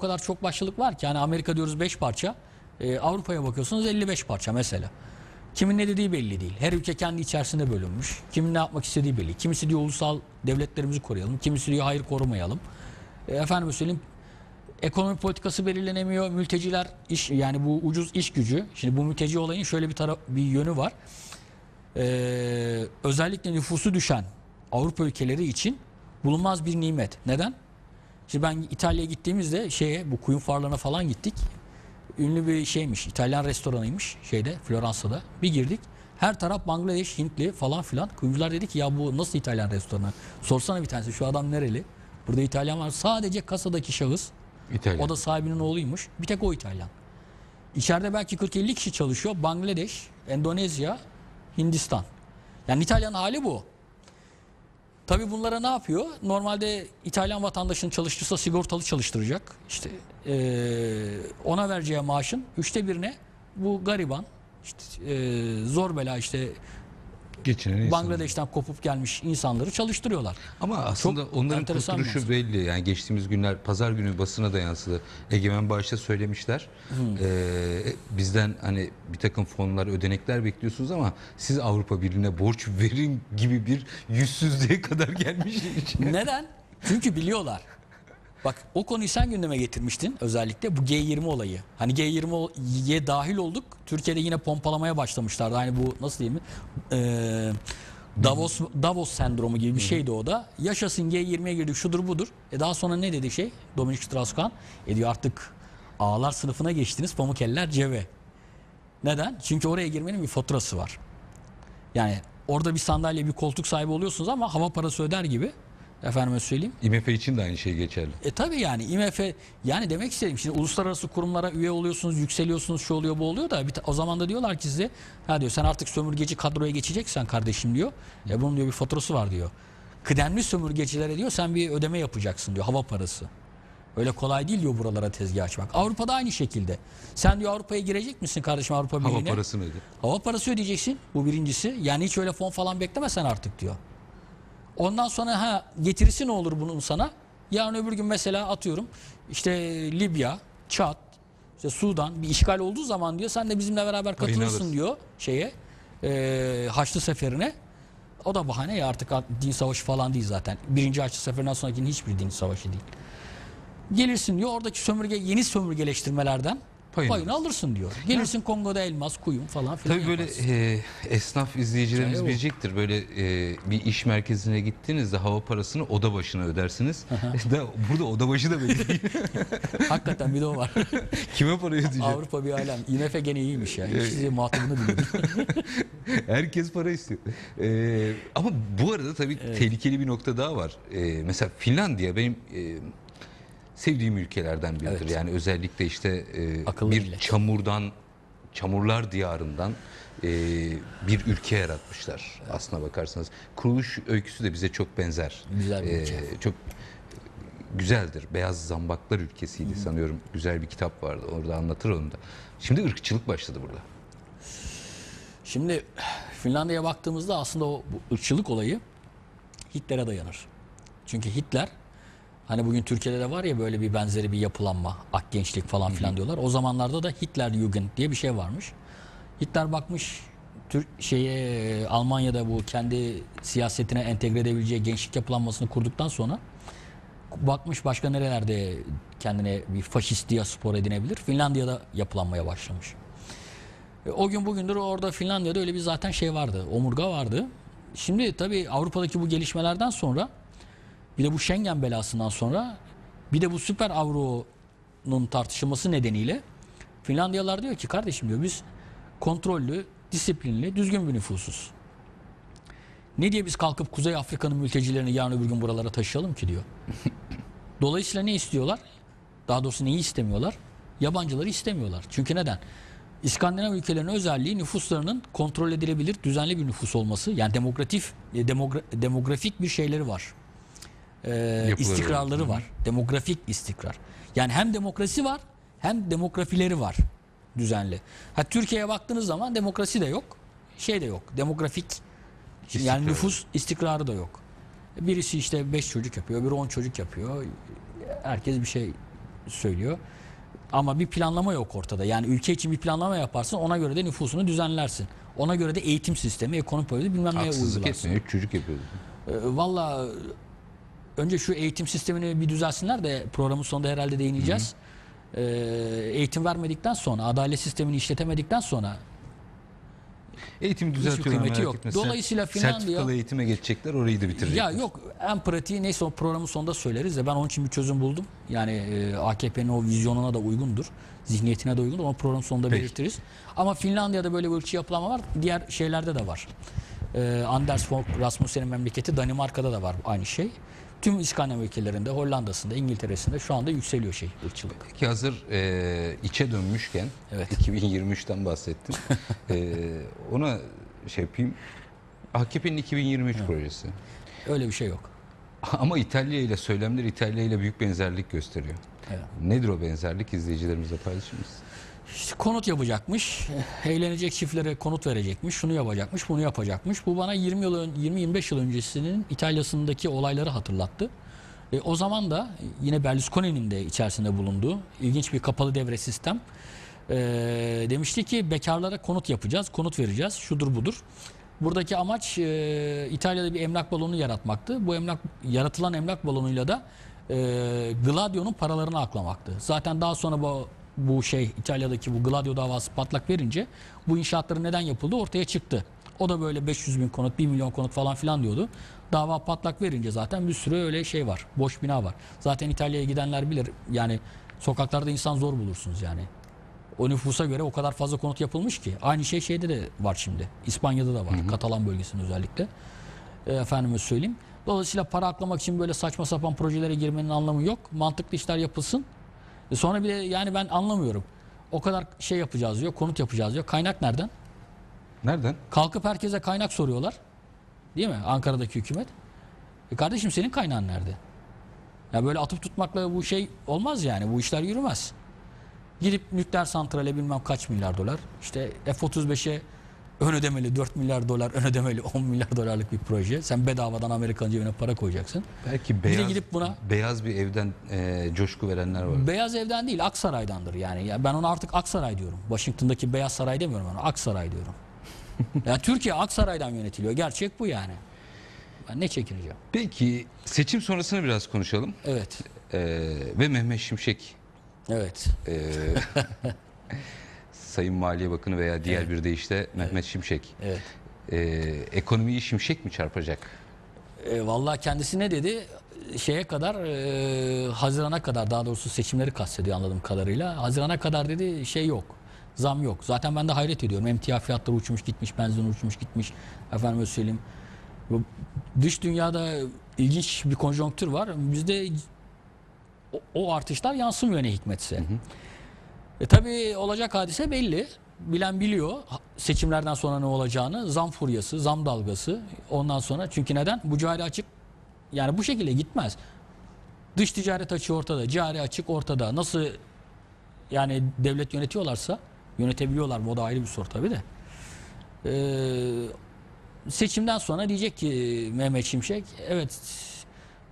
o kadar çok başlılık var ki. Yani Amerika diyoruz 5 parça. e, Avrupa'ya bakıyorsunuz 55 parça mesela. Kimin ne dediği belli değil. Her ülke kendi içerisinde bölünmüş. Kimin ne yapmak istediği belli. Kimisi diyor ulusal devletlerimizi koruyalım. Kimisi diyor hayır korumayalım. E, efendim söyleyeyim ekonomi politikası belirlenemiyor. Mülteciler iş yani bu ucuz iş gücü. Şimdi bu mülteci olayın şöyle bir taraf bir yönü var. Ee, özellikle nüfusu düşen Avrupa ülkeleri için bulunmaz bir nimet. Neden? Şimdi ben İtalya'ya gittiğimizde şeye bu kuyum farlarına falan gittik. Ünlü bir şeymiş. İtalyan restoranıymış şeyde Floransa'da. Bir girdik. Her taraf Bangladeş, Hintli falan filan. Kuyumcular dedi ki ya bu nasıl İtalyan restoranı? Sorsana bir tanesi şu adam nereli? Burada İtalyan var. Sadece kasadaki şahıs İtalya. o da sahibinin oğluymuş. Bir tek o İtalyan. İçeride belki 40-50 kişi çalışıyor. Bangladeş, Endonezya, Hindistan. Yani İtalyan hali bu. Tabii bunlara ne yapıyor? Normalde İtalyan vatandaşının çalıştırsa sigortalı çalıştıracak. İşte eee, ona vereceği maaşın üçte birine bu gariban, işte eee, zor bela işte Geçinen. Bangladeş'ten kopup gelmiş insanları çalıştırıyorlar. Ama aslında onların enteresan bir kurtuluşu belli. Yani geçtiğimiz günler pazar günü basına da yansıdı. Egemen Bağış'ta söylemişler. Ee, bizden hani bir takım fonlar, ödenekler bekliyorsunuz ama siz Avrupa Birliği'ne borç verin gibi bir yüzsüzlüğe kadar gelmiş. Neden? Çünkü biliyorlar. Bak o konuyu sen gündeme getirmiştin özellikle bu G20 olayı. Hani G20'ye dahil olduk. Türkiye'de yine pompalamaya başlamışlardı. Hani bu nasıl diyeyim? Ee, Davos Davos sendromu gibi bir şeydi o da. Yaşasın G20'ye girdik şudur budur. E daha sonra ne dedi şey? Dominic Strauss-Kahn. E diyor artık ağlar sınıfına geçtiniz pamuk eller cebe. Neden? Çünkü oraya girmenin bir faturası var. Yani orada bir sandalye bir koltuk sahibi oluyorsunuz ama hava parası öder gibi. Efendime söyleyeyim. IMF için de aynı şey geçerli. E tabi yani IMF yani demek istedim şimdi uluslararası kurumlara üye oluyorsunuz, yükseliyorsunuz, şu oluyor bu oluyor da bir o zaman da diyorlar ki size ha diyor sen artık sömürgeci kadroya geçeceksen kardeşim diyor. Ya bunun diyor bir faturası var diyor. Kıdemli sömürgecilere diyor sen bir ödeme yapacaksın diyor hava parası. Öyle kolay değil diyor buralara tezgah açmak. Avrupa'da aynı şekilde. Sen diyor Avrupa'ya girecek misin kardeşim Avrupa Hava Birliği'ne? parasını öde. Hava parası ödeyeceksin. Bu birincisi. Yani hiç öyle fon falan beklemesen artık diyor. Ondan sonra ha getirisi ne olur bunun sana? Yarın öbür gün mesela atıyorum işte Libya, Çat, işte Sudan bir işgal olduğu zaman diyor sen de bizimle beraber katılırsın diyor şeye e, Haçlı Seferi'ne. O da bahane ya artık din savaşı falan değil zaten. Birinci Haçlı Seferi'nden sonrakinin hiçbir din savaşı değil. Gelirsin diyor oradaki sömürge yeni sömürgeleştirmelerden Payını payını, alırsın diyor. Gelirsin Kongo'da elmas, kuyum falan filan Tabii böyle yaparsın. e, esnaf izleyicilerimiz Hikaye o. bilecektir. Böyle e, bir iş merkezine gittiğinizde hava parasını oda başına ödersiniz. da, burada oda başı da belli değil. Hakikaten bir de o var. Kime para ödeyecek? Avrupa bir alem. IMF gene iyiymiş ya. Hiç size muhatabını bilmiyor. Herkes para istiyor. Ee, ama bu arada tabii tehlikeli bir nokta daha var. Ee, mesela Finlandiya benim e, sevdiğim ülkelerden biridir. Evet. Yani özellikle işte e, Akıllı bir millet. çamurdan, çamurlar diyarından e, bir ülke yaratmışlar aslına bakarsanız. Kuruluş öyküsü de bize çok benzer. Güzel bir Ee, ülke. çok güzeldir. Beyaz Zambaklar ülkesiydi sanıyorum. Güzel bir kitap vardı. Orada anlatır onu da. Şimdi ırkçılık başladı burada. Şimdi Finlandiya'ya baktığımızda aslında o ırkçılık olayı Hitler'e dayanır. Çünkü Hitler hani bugün Türkiye'de de var ya böyle bir benzeri bir yapılanma, ak gençlik falan filan diyorlar. O zamanlarda da Hitlerjugend diye bir şey varmış. Hitler bakmış Türk şeye Almanya'da bu kendi siyasetine entegre edebileceği gençlik yapılanmasını kurduktan sonra bakmış başka nerelerde kendine bir faşist diaspor edinebilir. Finlandiya'da yapılanmaya başlamış. E, O gün bugündür orada Finlandiya'da öyle bir zaten şey vardı. Omurga vardı. Şimdi tabii Avrupa'daki bu gelişmelerden sonra bir de bu Schengen belasından sonra bir de bu süper avronun tartışılması nedeniyle Finlandiyalılar diyor ki kardeşim diyor biz kontrollü, disiplinli, düzgün bir nüfusuz. Ne diye biz kalkıp Kuzey Afrika'nın mültecilerini yarın öbür gün buralara taşıyalım ki diyor. Dolayısıyla ne istiyorlar? Daha doğrusu neyi istemiyorlar? Yabancıları istemiyorlar. Çünkü neden? İskandinav ülkelerinin özelliği nüfuslarının kontrol edilebilir, düzenli bir nüfus olması. Yani demokratif, e, demogra- demografik bir şeyleri var. Ee, istikrarları var. Demografik istikrar. Yani hem demokrasi var, hem demografileri var düzenli. Ha Türkiye'ye baktığınız zaman demokrasi de yok, şey de yok. Demografik yani İstikrarı. nüfus istikrarı da yok. Birisi işte 5 çocuk yapıyor, öbürü 10 çocuk yapıyor. Herkes bir şey söylüyor. Ama bir planlama yok ortada. Yani ülke için bir planlama yaparsın ona göre de nüfusunu düzenlersin. Ona göre de eğitim sistemi, ekonomi politikası bilmem neye Haksızlık uygularsın. etmiyor. Üç çocuk yapıyordu. Ee, Valla önce şu eğitim sistemini bir düzelsinler de programın sonunda herhalde değineceğiz. Ee, eğitim vermedikten sonra, adalet sistemini işletemedikten sonra Eğitimi düzeltiyorlar merak yok. etme. Sen Dolayısıyla Finlandiya- Sertifikalı eğitime geçecekler orayı da bitirecekler. Ya yok en pratiği neyse o programın sonunda söyleriz de ben onun için bir çözüm buldum. Yani e, AKP'nin o vizyonuna da uygundur. Zihniyetine de uygundur. Onu programın sonunda Peki. belirtiriz. Ama Finlandiya'da böyle bir ırkçı yapılanma var. Diğer şeylerde de var. E, Anders Fogh Rasmussen'in memleketi Danimarka'da da var aynı şey. Tüm İskandinav ülkelerinde, Hollanda'sında, İngiltere'sinde şu anda yükseliyor şey ırkçılık. Peki hazır e, içe dönmüşken Evet. 2023'ten bahsettim. e, ona şey yapayım. AKP'nin 2023 projesi. Öyle bir şey yok. Ama İtalya ile söylemler İtalya ile büyük benzerlik gösteriyor. Evet. Nedir o benzerlik? İzleyicilerimizle paylaşır mısın? İşte konut yapacakmış, eğlenecek çiftlere konut verecekmiş, şunu yapacakmış, bunu yapacakmış. Bu bana 20 yıl ön- 20-25 yıl öncesinin İtalya'sındaki olayları hatırlattı. E, o zaman da yine Berlusconi'nin de içerisinde bulunduğu ilginç bir kapalı devre sistem. E, demişti ki bekarlara konut yapacağız, konut vereceğiz, şudur budur. Buradaki amaç e, İtalya'da bir emlak balonu yaratmaktı. Bu emlak yaratılan emlak balonuyla da e, Gladio'nun paralarını aklamaktı. Zaten daha sonra bu bu şey İtalya'daki bu Gladio davası patlak verince bu inşaatların neden yapıldığı ortaya çıktı. O da böyle 500 bin konut, 1 milyon konut falan filan diyordu. Dava patlak verince zaten bir sürü öyle şey var. Boş bina var. Zaten İtalya'ya gidenler bilir. Yani sokaklarda insan zor bulursunuz yani. O nüfusa göre o kadar fazla konut yapılmış ki. Aynı şey şeyde de var şimdi. İspanya'da da var. Katalan bölgesinde özellikle. E, efendime söyleyeyim. Dolayısıyla para aklamak için böyle saçma sapan projelere girmenin anlamı yok. Mantıklı işler yapılsın. E sonra bir de yani ben anlamıyorum. O kadar şey yapacağız diyor, konut yapacağız diyor. Kaynak nereden? Nereden? Kalkıp herkese kaynak soruyorlar. Değil mi? Ankara'daki hükümet. E kardeşim senin kaynağın nerede? Ya böyle atıp tutmakla bu şey olmaz yani. Bu işler yürümez. Gidip nükleer santrale bilmem kaç milyar dolar. İşte F-35'e ön ödemeli 4 milyar dolar, ön ödemeli 10 milyar dolarlık bir proje. Sen bedavadan Amerikan cebine para koyacaksın. Belki beyaz, gidip buna- beyaz bir evden e, coşku verenler var. Beyaz Ev'den değil Aksaray'dandır yani. Ya ben ona artık Aksaray diyorum. Washington'daki Beyaz Saray demiyorum ona. Aksaray diyorum. ya Türkiye Aksaray'dan yönetiliyor. Gerçek bu yani. Ben ne çekineceğim? Peki seçim sonrasını biraz konuşalım. Evet. E, ve Mehmet Şimşek Evet. e, Sayın Maliye Bakanı veya diğer bir deyişle Mehmet Şimşek. Evet. E, ekonomiyi Şimşek mi çarpacak? E, vallahi kendisi ne dedi? Şeye kadar e, Haziran'a kadar daha doğrusu seçimleri kastediyor anladığım kadarıyla. Haziran'a kadar dedi şey yok. Zam yok. Zaten ben de hayret ediyorum. Emtia fiyatları uçmuş gitmiş, benzin uçmuş gitmiş. Efendim söyleyeyim. Dış dünyada ilginç bir konjonktür var. Bizde o, o artışlar yansımıyor ne hikmetse. E tabii olacak hadise belli. Bilen biliyor seçimlerden sonra ne olacağını. Zam furyası, zam dalgası. Ondan sonra çünkü neden? Bu cari açık yani bu şekilde gitmez. Dış ticaret açığı ortada, cari açık ortada. Nasıl yani devlet yönetiyorlarsa yönetebiliyorlar mı o da ayrı bir soru tabii de. Ee, seçimden sonra diyecek ki Mehmet Şimşek evet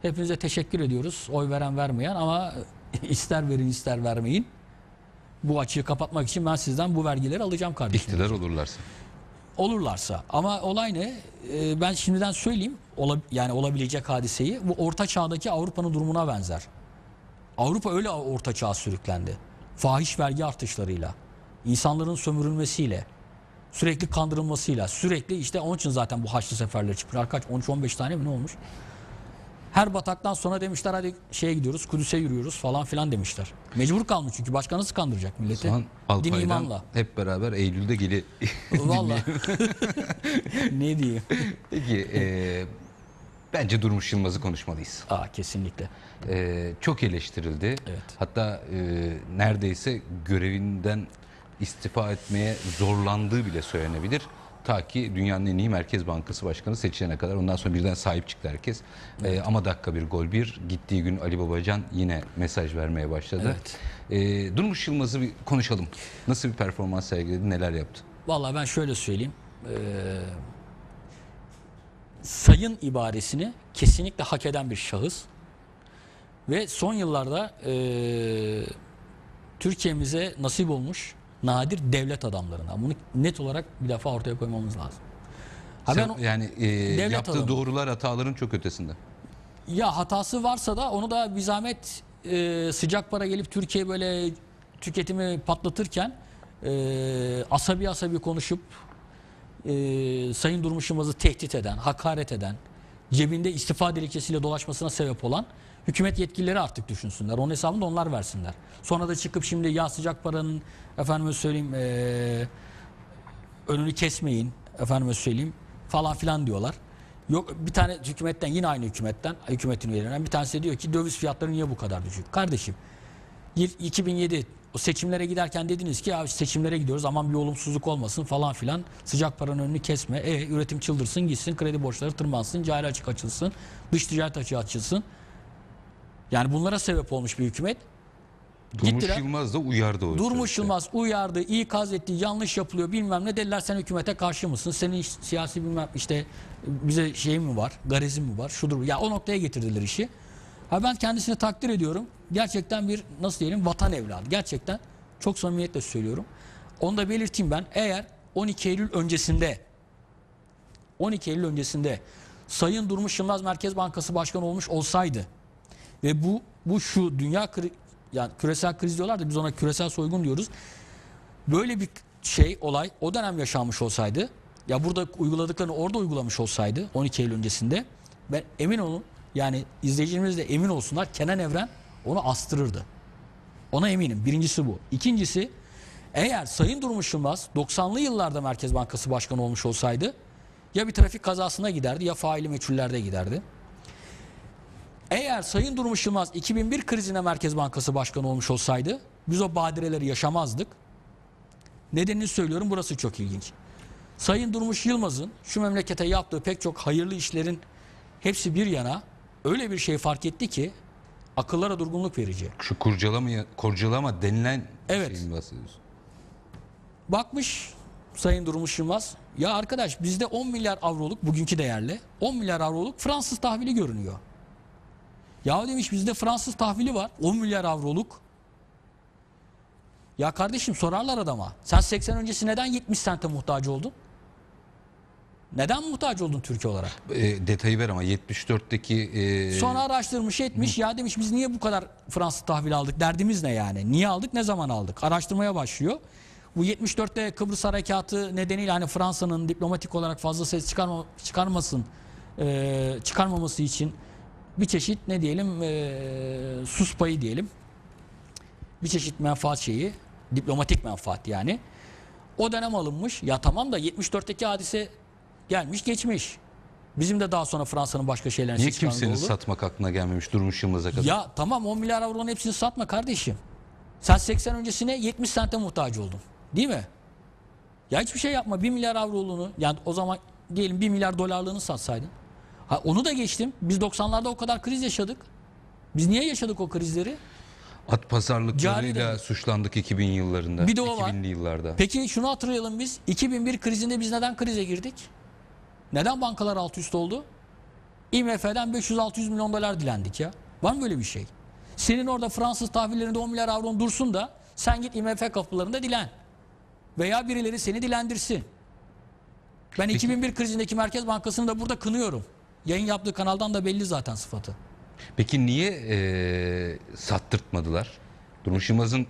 hepinize teşekkür ediyoruz oy veren vermeyen ama ister verin ister vermeyin bu açığı kapatmak için ben sizden bu vergileri alacağım kardeşim. İktidar olurlarsa. Olurlarsa ama olay ne? Ee, ben şimdiden söyleyeyim ola- yani olabilecek hadiseyi bu orta çağdaki Avrupa'nın durumuna benzer. Avrupa öyle orta çağa sürüklendi. Fahiş vergi artışlarıyla, insanların sömürülmesiyle, sürekli kandırılmasıyla, sürekli işte onun için zaten bu haçlı seferleri çıkmış. Kaç 13-15 tane mi ne olmuş? Her bataktan sonra demişler hadi şeye gidiyoruz, Kudüs'e yürüyoruz falan filan demişler. Mecbur kalmış çünkü başka nasıl kandıracak milleti? Şu an Din Alpay'dan imanla. hep beraber Eylül'de geli Vallahi. ne diyeyim? Peki e, bence Durmuş Yılmaz'ı konuşmalıyız. Aa kesinlikle. E, çok eleştirildi. Evet. Hatta e, neredeyse görevinden istifa etmeye zorlandığı bile söylenebilir. Ta ki dünyanın en iyi Merkez Bankası Başkanı seçilene kadar. Ondan sonra birden sahip çıktı herkes. E, ama dakika bir gol bir. Gittiği gün Ali Babacan yine mesaj vermeye başladı. Evet. E, Durmuş Yılmaz'ı bir konuşalım. Nasıl bir performans sergiledi, neler yaptı? Vallahi ben şöyle söyleyeyim. Ee, sayın ibaresini kesinlikle hak eden bir şahıs. Ve son yıllarda e, Türkiye'mize nasip olmuş nadir devlet adamlarından. Bunu net olarak bir defa ortaya koymamız lazım. Ha Sen- yani e, yaptığı adamı. doğrular hataların çok ötesinde. Ya hatası varsa da onu da bir zahmet e, sıcak para gelip Türkiye böyle tüketimi patlatırken e, asabi asabi konuşup e, Sayın Durmuş Yılmaz'ı tehdit eden, hakaret eden, cebinde istifa dilekçesiyle dolaşmasına sebep olan hükümet yetkilileri artık düşünsünler. Onun hesabını da onlar versinler. Sonra da çıkıp şimdi ya sıcak paranın efendime söyleyeyim e, önünü kesmeyin efendime söyleyeyim falan filan diyorlar. Yok bir tane hükümetten yine aynı hükümetten hükümetin üyelerinden bir tanesi diyor ki döviz fiyatları niye bu kadar düşük? Kardeşim yıl 2007 o seçimlere giderken dediniz ki ya seçimlere gidiyoruz aman bir olumsuzluk olmasın falan filan sıcak paranın önünü kesme. E üretim çıldırsın gitsin kredi borçları tırmansın cari açık açılsın dış ticaret açığı açılsın. Yani bunlara sebep olmuş bir hükümet. Durmuş Gittiler. Yılmaz da uyardı o Durmuş süreçte. Yılmaz uyardı, ikaz etti, yanlış yapılıyor bilmem ne dediler sen hükümete karşı mısın? Senin siyasi bilmem işte bize şey mi var, garizin mi var, şudur. Ya o noktaya getirdiler işi. Ha ben kendisini takdir ediyorum. Gerçekten bir nasıl diyelim vatan evladı. Gerçekten çok samimiyetle söylüyorum. Onu da belirteyim ben. Eğer 12 Eylül öncesinde 12 Eylül öncesinde Sayın Durmuş Yılmaz Merkez Bankası Başkanı olmuş olsaydı ve bu bu şu dünya kri- yani küresel kriz diyorlar da biz ona küresel soygun diyoruz. Böyle bir şey olay o dönem yaşanmış olsaydı ya burada uyguladıklarını orada uygulamış olsaydı 12 Eylül öncesinde ben emin olun yani izleyicilerimiz de emin olsunlar Kenan Evren onu astırırdı. Ona eminim. Birincisi bu. İkincisi eğer Sayın Durmuş Yılmaz 90'lı yıllarda Merkez Bankası Başkanı olmuş olsaydı ya bir trafik kazasına giderdi ya faili meçhullerde giderdi. Eğer Sayın Durmuş Yılmaz 2001 krizine Merkez Bankası Başkanı olmuş olsaydı biz o badireleri yaşamazdık. Nedenini söylüyorum burası çok ilginç. Sayın Durmuş Yılmaz'ın şu memlekete yaptığı pek çok hayırlı işlerin hepsi bir yana öyle bir şey fark etti ki akıllara durgunluk verici. Şu kurcalama, kurcalama denilen Evet. şeyin bahsediyorsun. Bakmış Sayın Durmuş Yılmaz ya arkadaş bizde 10 milyar avroluk bugünkü değerle 10 milyar avroluk Fransız tahvili görünüyor. Ya demiş bizde Fransız tahvili var 10 milyar avroluk. Ya kardeşim sorarlar adama. Sen 80 öncesi neden 70 sente muhtaç oldun? Neden muhtaç oldun Türkiye olarak? E, detayı ver ama 74'teki e, Sonra araştırmış etmiş ya demiş biz niye bu kadar Fransız tahvili aldık derdimiz ne yani? Niye aldık ne zaman aldık? Araştırmaya başlıyor. Bu 74'te Kıbrıs Harekatı nedeniyle hani Fransa'nın diplomatik olarak fazla ses çıkarma, çıkarmasın e, çıkarmaması için bir çeşit ne diyelim e, sus payı diyelim. Bir çeşit menfaat şeyi diplomatik menfaat yani. O dönem alınmış. Ya tamam da 74'teki hadise gelmiş geçmiş. Bizim de daha sonra Fransa'nın başka şeylerine niye kimsenin oldu. satmak aklına gelmemiş Durmuş Yılmaz'a kadar? Ya tamam 10 milyar avronun hepsini satma kardeşim. Sen 80 öncesine 70 sente muhtaç oldun. Değil mi? Ya hiçbir şey yapma. 1 milyar avroluğunu yani o zaman diyelim 1 milyar dolarlığını satsaydın. Ha, onu da geçtim. Biz 90'larda o kadar kriz yaşadık. Biz niye yaşadık o krizleri? At Cari pazarlıklarıyla de- suçlandık 2000 yıllarında. Bir de o var. 2000'li yıllarda. Peki şunu hatırlayalım biz. 2001 krizinde biz neden krize girdik? Neden bankalar alt üst oldu? IMF'den 500-600 milyon dolar dilendik ya. Var mı böyle bir şey? Senin orada Fransız tahvillerinde 10 milyar avron dursun da sen git IMF kapılarında dilen. Veya birileri seni dilendirsin. Ben 2001 krizindeki Merkez Bankası'nı da burada kınıyorum. Yayın yaptığı kanaldan da belli zaten sıfatı. Peki niye e, sattırtmadılar? Durmuş Yılmaz'ın